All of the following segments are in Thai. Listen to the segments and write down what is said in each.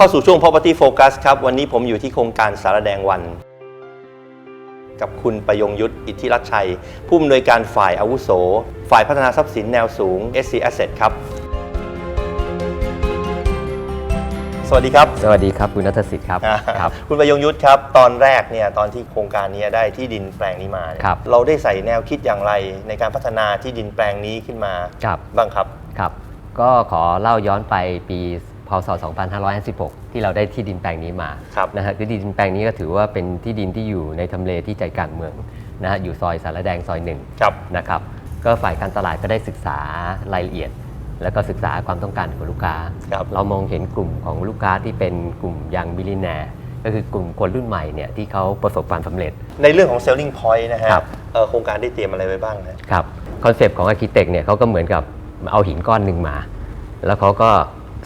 เข้าสู่ช่วง property focus ครับ วันนี้ผมอยู่ที่โครงการสารแดงวัน กับคุณประยงยุทธอิทธิรัชชัย ผู้อำนวยการฝ่ายอาวุโส ฝ่ายพัฒนาทรัพย์สินแนวสูง SC Asset ครับ สวัสดีครับ สวัสดีครับคุณนัทสิทธิ์ครับครับ คุณประยงยุทธครับ ตอนแรกเนี่ยตอนที่โครงการนี้ได้ที่ดินแปลงนี้มาเนี่ยครับ เราได้ใส่แนวคิดอย่างไรในการพัฒนาที่ดินแปลงนี้ขึ้นมาครับ บ้างครับ ครับ ก็ขอเล่าย้อนไปปี พศ 2556 ที่เราได้ที่ดินแปลงนี้มาครับนะฮะคือที่ดินแปลงนี้ก็ถือว่าเป็นที่ดินที่อยู่ในทำเลที่ใจกลางเมืองนะฮะอยู่ซอยสารแดงซอยหนึ่งครับนะครับก็ฝ่ายการตลาดก็ได้ศึกษารายละเอียด แล้วก็ศึกษาความต้องการของลูกค้า ครับ เรามองเห็นกลุ่มของลูกค้าที่เป็นกลุ่มยังมิลลิแนร์ก็คือกลุ่มคนรุ่นใหม่เนี่ยที่เขาประสบความสำเร็จ ในเรื่องของ selling point นะฮะครับ เอ่อโครงการได้เตรียมอะไรไว้บ้างนะครับคอนเซปต์ของอาร์เคเต็กเนี่ยเขาก็เหมือนกับเอาหินก้อนหนึ่งมา แล้วเขาก็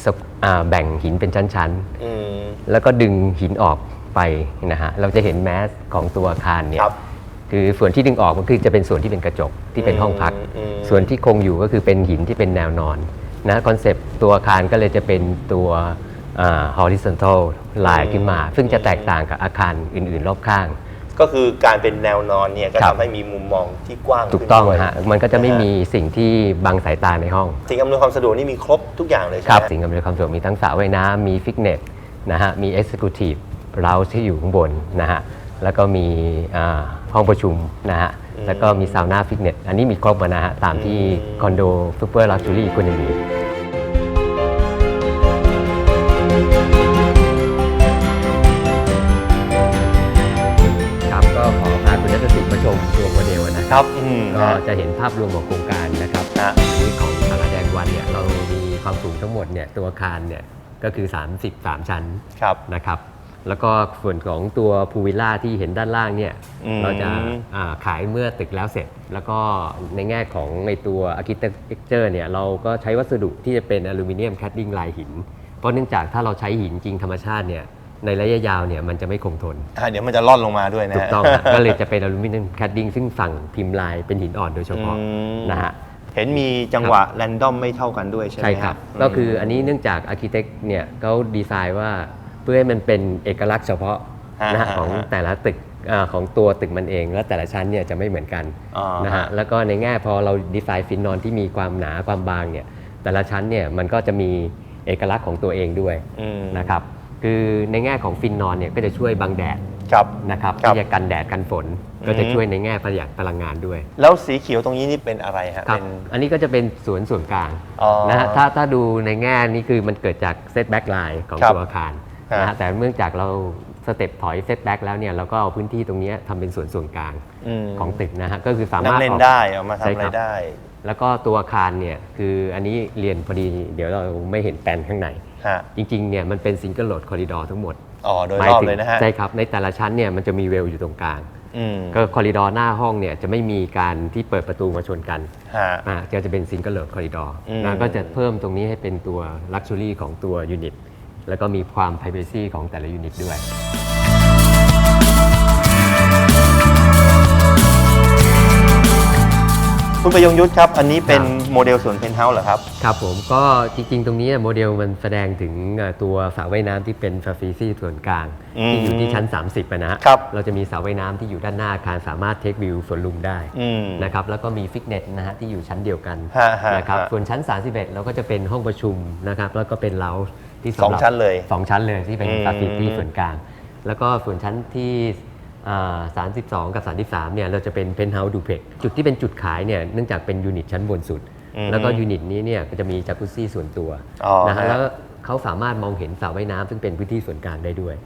สกอ่าแบ่งหินเป็นชั้นอืม ๆ แล้วก็ดึงหินออกไปนะฮะเราจะเห็นแมสของตัวอาคารเนี่ยครับคือส่วนที่ดึงออกมันคือจะเป็นส่วนที่เป็นกระจกที่เป็นห้องพัก อืม ส่วนที่คงอยู่ก็คือเป็นหินที่เป็นแนวนอนนะคอนเซปต์ตัวอาคารก็เลยจะเป็นตัวอ่า horizontal line ขึ้นมา ซึ่งจะแตกต่างกับอาคารอื่นๆ รอบข้าง ก็คือการเป็นแนวนอนเนี่ยก็ครับ ทำให้มีมุมมองที่กว้างถูกต้องขึ้นด้วยฮะมันก็จะไม่นฮมีสิ่งที่บังสายตาในห้อง สิ่งอำนวยความสะดวกนี่มีครบทุกอย่างเลยใช่คไหรัมบสิ่งอำนวยความสะดวกมีทั้งสระว่ายน้ำมีฟิตเนสนะฮะมี Executive เราที่อยู่ข้างบนนะฮะแล้วก็มีอ่าห้องประชุมนะฮะแล้วก็มีซาวน่าฟิตเนสอันนี้มีครบหมดนะฮะตามที่คอนโดซูเปอร์ลักชัวรี่คุณมี คครัรับบอืมก็จะเห็นภาพรวมของโครงการนะครับฮะที่ของสารแดงวันเนี่ยเรามีความสูงทั้งหมดเนี่ยตัวอาคารเนี่ยก็คือ 33 ชั้นครับ นะครับ แล้วก็ส่วนของตัวพูวิลล่าที่เห็นด้านล่างเนี่ยอืม เราจะอ่าขายเมื่อตึกแล้วเสร็จ แล้วก็ในแง่ของในตัว architecture เนี่ยเราก็ใช้วัสดุที่จะเป็นอลูมิเนียมแคดดิ้งลายหิน เพราะเนื่องจากถ้าเราใช้หินจริงธรรมชาติเนี่ย ในระยะยาวเนี่ยมันจะไม่คงทน อะเดี๋ยวมันจะล่อนลงมาด้วยนะ ถูฮะกต้องฮะ ก็เลยจะเป็นอลูมิเนียมแคดดิ้งซึ่งสั่งพิมพ์ลายเป็นหินอ่อนโดยเฉพาะอืม นะฮะ เห็นมีจังหวะแรนดอมไม่เท่ากันด้วยใช่ไหมใช่ครับก็คืออันนี้เนื่องจากอาร์เคเต็กเนี่ยเขาดีไซน์ว่าเพื่อให้มันเป็นเอกลักษณ์เฉพาะนะฮะของแต่ละตึกอาของตัวตึกมันเอง และแต่ละชั้นเนี่ยจะไม่เหมือนกันอ่านะฮะแล้วก็ในแง่พอเราดีไซน์ฟินนอนที่มีความหนาความบางเนี่ยแต่ละชั้นเนี่ยมันก็จะมีเอกลักษณ์ของตัวเองด้วยอืมนะครับ คือในแง่ของฟินนอนเนี่ยก็จะช่วยบังแดดครับ นะครับครับที่จะกันแดดกันฝน ก็จะช่วยในแง่ประหยัดพลังงานด้วยแล้วสีเขียวตรงนี้นี่เป็นอะไรฮะครับเป็น อันนี้ก็จะเป็นสวนส่วนกลางอ๋อนะฮะถ้าถ้าดูในแง่นี้คือมันเกิดจากเซตแบ็กไลน์ของครับตัวอาคารฮะ นะฮะแต่เนื่องจากเราสเต็ปถอยเซตแบ็กแล้วเนี่ยเราก็เอาพื้นที่ตรงเนี้ยทำเป็นสวนส่วนกลางมของตึกนะฮะก็คือสานั่มารถงเล่นออก ได้เอามาทำใช่อะไรครับ ได้ แล้วก็ตัวอาคารเนี่ยคืออันนี้เรียนพอดี เดี๋ยวเราไม่เห็นแปลนข้างใน ฮะจริงๆเนี่ยมันเป็นซิงเกิลโหลดคอริดอร์ทั้งหมดอ๋อโดยหรอบถึงเลยนะฮะใช่ครับในแต่ละชั้นเนี่ยมันจะมีเวลอยู่ตรงกลางอืมก็คอริดอร์หน้าห้องเนี่ยจะไม่มีการที่เปิดประตูมาชนกันฮะ อ่าก็จะเป็นซิงเกิลเลอร์คอริดอร์อืม นะก็จะเพิ่มตรงนี้ให้เป็นตัวลักชัวรี่ของตัวยูนิตแล้วก็มีความ p r i เ a c y ของแต่ละยูนิตด้วย คุณประยงยุทธครับ อันนี้เป็นครับโมเดลสวนเพนท์เฮาส์เหรอครับ ครับผมก็จริงๆ ตรงนี้โมเดลมันแสดงถึงอ่าตัวสระว่ายน้ำที่เป็นฟาฟิซี่ส่วนกลางอืมที่อยู่ที่ชั้น 30อะนะฮะครับเราจะมีสระว่ายน้ำที่อยู่ด้านหน้าอาคารสามารถเทควิวสวนลุมได้อืมนะครับแล้วก็มีฟิตเนสนะฮะที่อยู่ชั้นเดียวกันฮะฮะนะครับฮะส่วนชั้น 31 เราก็จะเป็นห้องประชุมนะครับแล้วก็เป็นเลาส์ที่สำหสรัอบงชั้นเลยสองชั้นเลยที่เป็นอืมฟาซิตี้ส่วนกลาง แล้วก็ส่วนชั้นที่อ่า 32 กับ 33เนี่ยเราจะเป็นเพนท์เฮาส์ดูเพล็กจุดที่เป็นจุดขายเนี่ยเนื่องจากเป็นยูนิตชั้นบนสุดอืมแล้วก็ยูนิตนี้เนี่ยก็จะมีจักรุซี่ส่วนตัวอ๋อนะฮะฮะแล้วเขาสามารถมองเห็นสระว่ายน้ำซึ่งเป็นพื้นที่ส่วนกลางได้ด้วย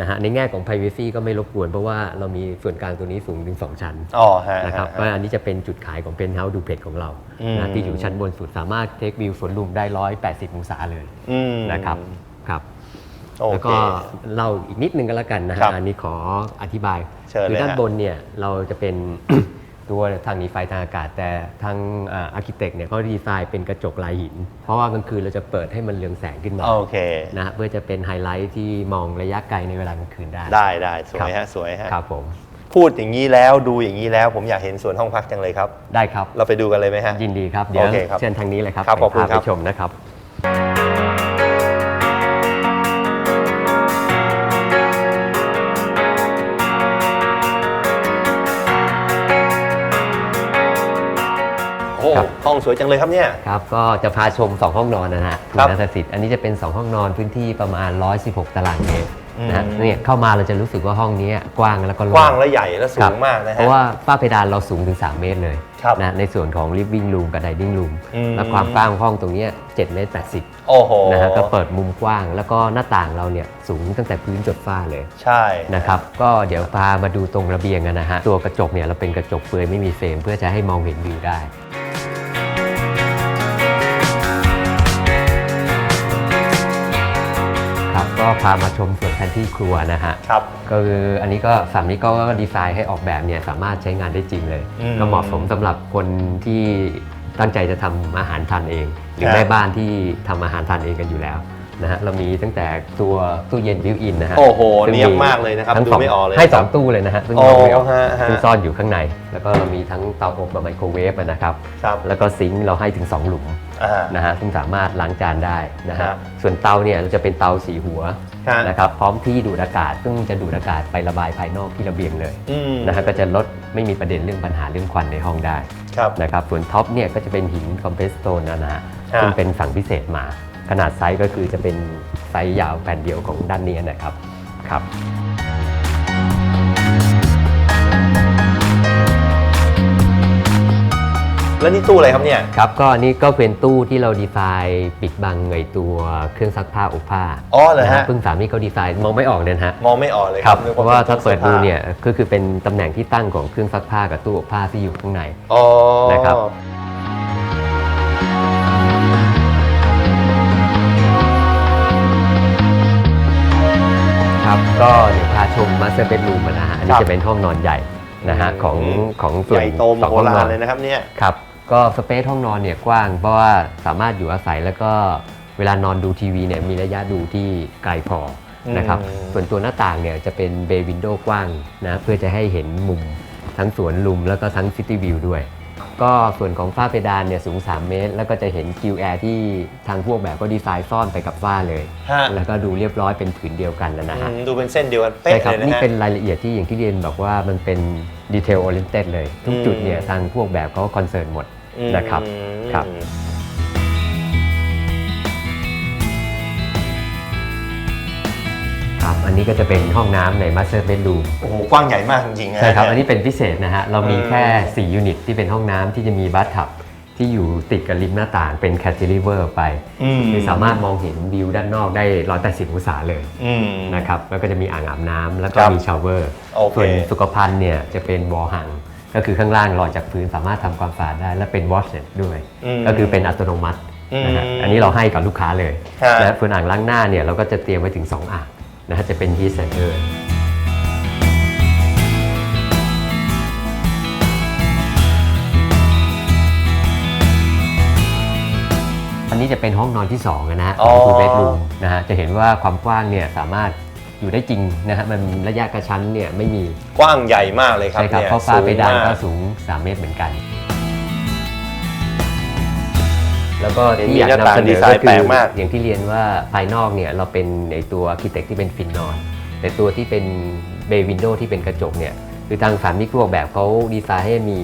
นะฮะในแง่ของ p r i เวซีก็ไม่รบกวน เพราะว่าเรามีส่วนกลางตัวนี้สูงถึง 2 ชั้นอ๋อฮะนะครับฮะก็อันนี้จะเป็นจุดขายของเพนท์เฮาส์ดูเพล็กของเราอืมนะที่อยู่ชั้นบนสุดสามารถเทควิวสวนลุมได้ 180 องศาเลยอืมนะครับครับโอ แล้วเคก็เล่าอีกนิดนึงก็แล้วกันนะครัฮะบอันนี้ขออธิบายเชิญคืเลยด้านฮะบนเนี่ยเราจะเป็นตัวทางหนีไฟทางอากาศ แต่ทางอาร์เคเต็กเนี่ยเขาดีไซน์เป็นกระจกลายหิน เพราะว่ากลางคืนเราจะเปิดให้มันเรืองแสงขึ้นมาโอเคนะฮะเพื่อจะเป็นไฮไลท์ที่มองระยะไกลในเวลากลางคืนได้ ได้ได้สวครัยบฮะสวยฮะครับผมพูดอย่างนี้แล้วดูอย่างนี้แล้วผมอยากเห็นสวนห้องพักจังเลยครับ ได้ครับ เราไปดูกันเลยไหมฮะยินดีครับเดี๋ยวโอเคครับเชิญทางนี้เลยครับครับขอบคุณพาครัไปบชมนะครับ ห้องสวยจังเลยครับเนี่ย ครับก็จะพาชม 2 ห้องนอนนะฮะคุณครับนัทสิทธิ์อันนี้จะเป็น 2 ห้องนอนพื้นที่ประมาณ 116 ตารางเมตรนะฮะอืม เนี่ยเข้ามาเราจะรู้สึกว่าห้องนี้กว้างแล้วก็โล่กว้างและใหญ่และสูครับงมากนะฮะเพราะว่าฝ้าเพดานเราสูงถึง 3 เมตรเลยครับนะในส่วนของ living room กับ dining room อืม และความกว้างของห้องตรงเนี้ย7เมตร80โอ้โหนะฮะก็เปิดมุมกว้าง แล้วก็หน้าต่างเราเนี่ยสูงตั้งแต่พื้นจดฝ้าเลย ใช่ นะครับก็เดี๋ยวพามาดูตรงระเบียงกันนะฮะ ตัวกระจกเนี่ยเราเป็นกระจกเปลือยไม่มีเฟรมเพื่อจะให้มองเห็นวิวได้ ก็พามาชมส่วนแผนที่ครัวนะฮะครับ ก็คืออันนี้ก็ฝั่งนี้ก็ดีไซน์ให้ออกแบบเนี่ยสามารถใช้งานได้จริงเลย อืมก็เหมาะสมสำหรับคนที่ตั้งใจจะทำอาหารทานเอง หรือครับ แม่บ้านที่ทำอาหารทานเองกันอยู่แล้ว นะฮะเรามีตั้งแต่ตัวตู้เย็นบิวอินนะฮะโอ้โหซึ่งเนียบมากเลยนะครับทั้งดูสองไม่ออกเลยให้สองครับตู้เลยนะฮะซึ่งโอ้มองไม่ออกฮะฮะ ซึ่งซ่อนอยู่ข้างใน แล้วก็เรามีทั้งเตาอบกับไมโครเวฟอะนะครับ ครับแล้วก็ซิงค์เราให้ถึง 2 หลุมอ่า นะฮะซึ่งสามารถล้างจานได้นะครัฮะบ ส่วนเตาเนี่ยเราจะเป็นเตาสีหัวฮะนะครับพร้อมที่ดูดอากาศ ซึ่งจะดูดอากาศไประบายภายนอกที่ระเบียงเลยอืมนะฮะก็จะลดไม่มีประเด็นเรื่องปัญหาเรื่องควันในห้องได้ครับ นะครับส่วนท็อปเนี่ยก็จะเป็นหินคอมเพรสโตนนะฮะครับซึ่งเป็นสั่งพิเศษมา ขนาดไซส์ก็คือจะเป็นไซส์ยาวแผ่นเดียวของด้านนี้นะครับครับแล้วนี่ตู้อะไรครับเนี่ยครับก็อันนี้ก็เป็นตู้ที่เราดีไซน์ปิดบังไอตัวเครื่องซักผ้าอบผ้าอ๋อเหรอฮะนะฮะเพิ่งสามนี่เขาดีไซน์มองไม่ออกเลยนะฮะมองไม่ออกเลยครับนึกเพราะว่าถ้าเปิดดูสื้อผ้เนี่ยก็คือเป็นตำแหน่งที่ตั้งของเครื่องซักผ้ากับตู้อบผ้าที่อยู่ข้างในอ๋อนะครับ ก็เดี๋ยวพาชมมาสเตอร์เบดรูมนะฮะอันนี้จะเป็นห้องนอนใหญ่นะฮะของของส่ใหวนญ่โตมสองโหห้องนฬาอรนเลยนะครับเนี่ยครับก็สเปซห้องนอนเนี่ยกว้างเพราะว่าสามารถอยู่อาศัยแล้วก็เวลานอนดูทีวีเนี่ยมีระยะดูที่ไกลพอนะครับอืมส่วนตัวหน้าต่างเนี่ยจะเป็นเบย์วินโดว์กว้างนะเพื่อจะให้เห็นมุมทั้งสวนลุมแล้วก็ทั้งซิตี้วิวด้วย ก็ส่วนของฝ้าเพดานเนี่ยสูง 3 เมตร แล้วก็จะเห็น QR ที่ทางพวกแบบก็ดีไซน์ซ่อนไปกับฝ้าเลย ฮะ แล้วก็ดูเรียบร้อยเป็นผืนเดียวกันแล้วนะฮะ อืมดูเป็นเส้นเดียวกันเป๊ะใช่ครับเลยนะนี่ฮะ เป็นรายละเอียดที่อย่างที่เรียนบอกว่ามันเป็นดีเทลโอเ e นเต็ดเลย ทุกอืมจุดเนี่ยทางพวกแบบเขาคอนเซิร์นหมดอืมนะครับครับ ครับ อันนี้ก็จะเป็นห้องน้ำใน Master Bedroom โอ้โหกว้างใหญ่มากจริงๆนะใช่ครับเยอันนี้เป็นพิเศษนะฮะ เรามีอืมแค่ 4 ยูนิตที่เป็นห้องน้ำที่จะมีบัตทับที่อยู่ติดกับริมหน้าต่างเป็น c a n t i l e v e r ไปอืมคือสามารถมองเห็นวิวด้านนอกได้ 180 องศาเลยอืม นะครับ แล้วก็จะมีอ่างอาบน้ำแล้วก็ครับมีชาวเวอร์โอเค ส่วนสุขภัณฑ์เนี่ยจะเป็นวอลหัง ก็คือข้างล่างลอยจากพื้นสามารถทำความสะอาดได้และเป็นวอชเ e ด้วย อืม ก็คือเป็นอัตโนมัตินะฮะอืมอันนี้เราให้กับลูกค้าเลยฮะและส่วนอ่างล้างหน้าเนี่ยเราก็จะเตรียมไว้ถึง 2 อ่าง นะฮะจะเป็น heat center อันนี้จะเป็นห้องนอนที่2นะฮะอ๋อทูเบดรูมนะฮะจะเห็นว่าความกว้างเนี่ยสามารถอยู่ได้จริงนะฮะมันระยะกระชั้นเนี่ยไม่มีกว้างใหญ่มากเลยครับใช่ครับเนี่ยเพราะฟ้าเพดานก็สูงมสูง3เมตรเหมือนกัน แล้วก็เห็นที่มีอยากหน้าต่างนำเสนดีอไซน์ก็คืแปลอกมาก อย่างที่เรียนว่าภายนอกเนี่ยเราเป็นในตัวคิเต็กที่เป็นฟินนอนแต่ตัวที่เป็นเบย์วินโดว์ที่เป็นกระจกเนี่ยคือทางสามมิกรวกแบบเขาดีไซน์ให้มี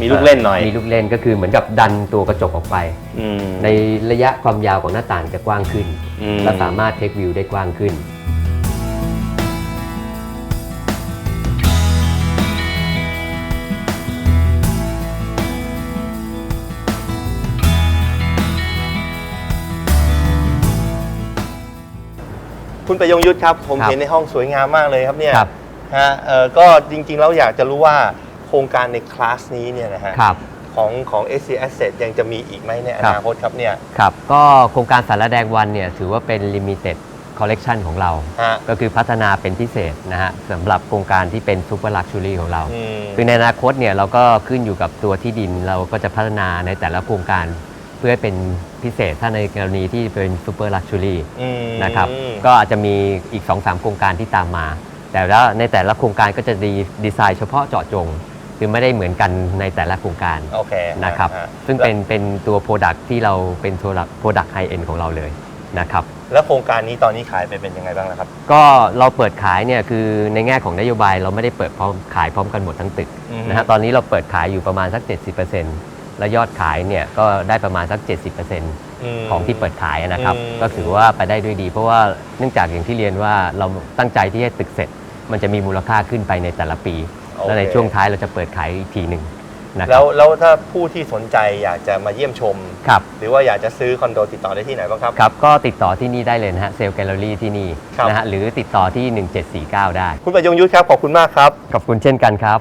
มีลูกเล่นหน่อยมีลูกเล่นก็คือเหมือนกับดันตัวกระจกออกไป อืมในระยะความยาวของหน้าต่างจะกว้างขึ้น อืม และสามารถเทควิวได้กว้างขึ้น คุณประยงยุทธครับ ผมครับเห็นในห้องสวยงามมากเลยครับเนี่ยครับ ฮะเออก็จริงๆแล้วอยากจะรู้ว่าโครงการในคลาสนี้เนี่ยนะฮะครับ ของของ SC Asset ยังจะมีอีกไหมในอครับ นาคตครับเนี่ยครับ ก็โครงการสารแดงวันเนี่ยถือว่าเป็น limited collection ของเรา ฮะก็คือพัฒนาเป็นพิเศษนะฮะสำหรับโครงการที่เป็น super luxury ของเรา อืม คือในอนาคตเนี่ยเราก็ขึ้นอยู่กับตัวที่ดินเราก็จะพัฒนาในแต่ละโครงการเพื่อให้เป็น พิเศษถ้าในกรณีที่เป็น super luxury อืม นะครับก็อาจจะมีอีก 2-3 โครงการที่ตามมา แต่แล้วในแต่ละโครงการก็จะดีดีไซน์เฉพาะเจาะจง คือไม่ได้เหมือนกันในแต่ละโครงการโอเคนะครับฮะซึ่งเป็นเป็นตัว Product ที่เราเป็น Product Product High End ของเราเลยนะครับ แล้วโครงการนี้ตอนนี้ขายไปเป็นยังไงบ้างแล้วครับ ก็เราเปิดขายเนี่ยคือในแง่ของนโยบายเราไม่ได้เปิดพร้อมขายพร้อมกันหมดทั้งตึกอือฮึนะฮะตอนนี้เราเปิดขายอยู่ประมาณสัก 70%แและยอดขายเนี่ยก็ได้ประมาณสัก 70%มของที่เปิดขายนะครับอืมก็ถือว่าไปได้ด้วยดี เพราะว่าเนื่องจากอย่างที่เรียนว่าเราตั้งใจที่ให้ตึกเสร็จ มันจะมีมูลค่าขึ้นไปในแต่ละปีโอเคและในช่วงท้ายเราจะเปิดขายอีกทีหนึ่งนะคแล้รัวบแล้วถ้าผู้ที่สนใจอยากจะมาเยี่ยมชมครับหรือว่าอยากจะซื้อคอนโดติดต่อได้ที่ไหนบ้างครับครับก็ติดต่อที่นี่ได้เลยนะฮะเซลล์แกลเลอรี่ที่นี่ครับนะฮะหรือติดต่อที่ 1749 ได้ คุณประยงยุทธครับ ขอบคุณมากครับ ขอบคุณเช่นกันครับ